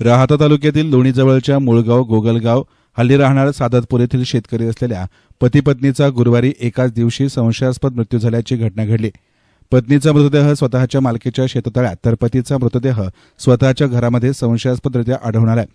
राहाता तालुक्यातील लोणीजवळच्या मुळगाव गोगलगाव हल्ली राहणार सादतपूर येथील शेतकरी असलेल्या पती पत्नीचा गुरुवारी एकाच दिवशी संशयास्पद मृत्यू झाल्याची घटना घडली. पत्नीचा मृतदेह स्वतःच्या मालकीच्या शेततळ्यात तर पतीचा मृतदेह स्वतःच्या घरामध्ये संशयास्पदरित्या आढळून आहे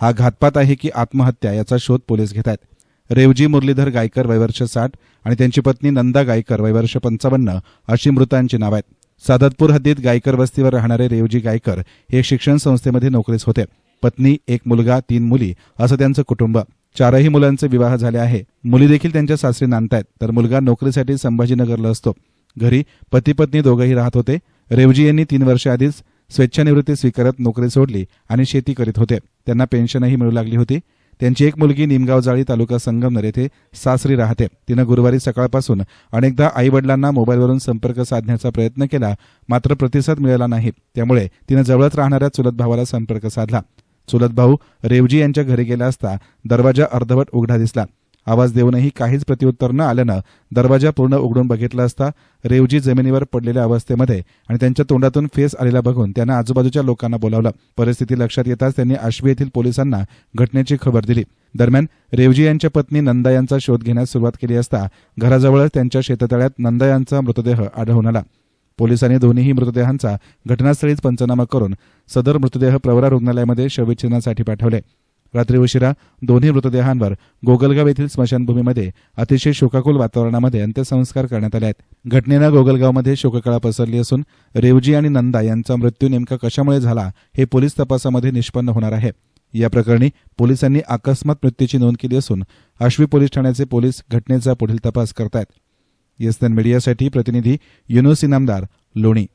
हा घातपात आहे की आत्महत्या याचा शोध पोलीस घेत आहेत रेवजी मुरलीधर गायकर वयवर्ष साठ आणि त्यांची पत्नी नंदा गायकर वयवर्ष पंचावन्न अशी मृतांची नाव आहेत. सादतपूर हद्दीत गायकर वस्तीवर राहणारे रेवजी गायकर हे शिक्षण संस्थेमध्ये नोकरीस होते. पत्नी एक मुलगा तीन मुली असं त्यांचं कुटुंब. चारही मुलांचे विवाह झाले आहे. मुली देखील त्यांच्या सासरी नांदतायत. तर मुलगा नोकरीसाठी संभाजीनगरला असतो. घरी पती पत्नी दोघंही राहत होते. रेवजी यांनी तीन वर्ष आधीच स्वेच्छानिवृत्ती स्वीकारत नोकरी सोडली आणि शेती करीत होते. त्यांना पेन्शनही मिळू लागली होती. त्यांची एक मुलगी निमगाव जाळी तालुका संगमनेर येथे सासरी राहते. तिनं गुरुवारी सकाळपासून अनेकदा आईवडिलांना मोबाईलवरून संपर्क साधण्याचा प्रयत्न केला मात्र प्रतिसाद मिळाला नाही. त्यामुळे तिनं जवळच राहणाऱ्या चुलत भावाला संपर्क साधला. चुलत भाऊ रेवजी यांच्या घरी गेला असता दरवाजा अर्धवट उघडा दिसला. आवाज देऊनही काहीच प्रत्युत्तर न आल्यानं दरवाजा पूर्ण उघडून बघितला असता रेवजी जमिनीवर पडलेल्या अवस्थेमध्ये आणि त्यांच्या तोंडातून फेस आलेला बघून त्यांना आजूबाजूच्या लोकांना बोलावलं. परिस्थिती लक्षात येताच त्यांनी आश्वी येथील पोलिसांना घटनेची खबर दिली. दरम्यान रेवजी यांच्या पत्नी नंदा यांचा शोध घेण्यास सुरुवात केली असता घराजवळच त्यांच्या शेततळ्यात नंदा यांचा मृतदेह आढळून आला. पोलिसांनी दोन्हीही मृतदेहांचा घटनास्थळीच पंचनामा करून सदर मृतदेह प्रवरा रुग्णालयामध्ये शवविच्छेदनासाठी पाठवले. रात्री उशिरा दोन्ही मृतदेहांवर गोगलगाव येथील स्मशानभूमीमध्ये अतिशय शोकाकुल वातावरणामध्ये अंत्यसंस्कार करण्यात आले आहेत. घटनेनं गोगलगावमध्ये शोककळा पसरली असून रेवजी आणि नंदा यांचा मृत्यू नेमका कशामुळे झाला हे पोलीस तपासामध्ये निष्पन्न होणार आहे. या प्रकरणी पोलिसांनी अकस्मात मृत्यूची नोंद केली असून आश्वी पोलीस ठाण्याचे पोलीस घटनेचा पुढील तपास करतायत. येसदन मीडियासाठी प्रतिनिधी युनुस इनामदार लोणी.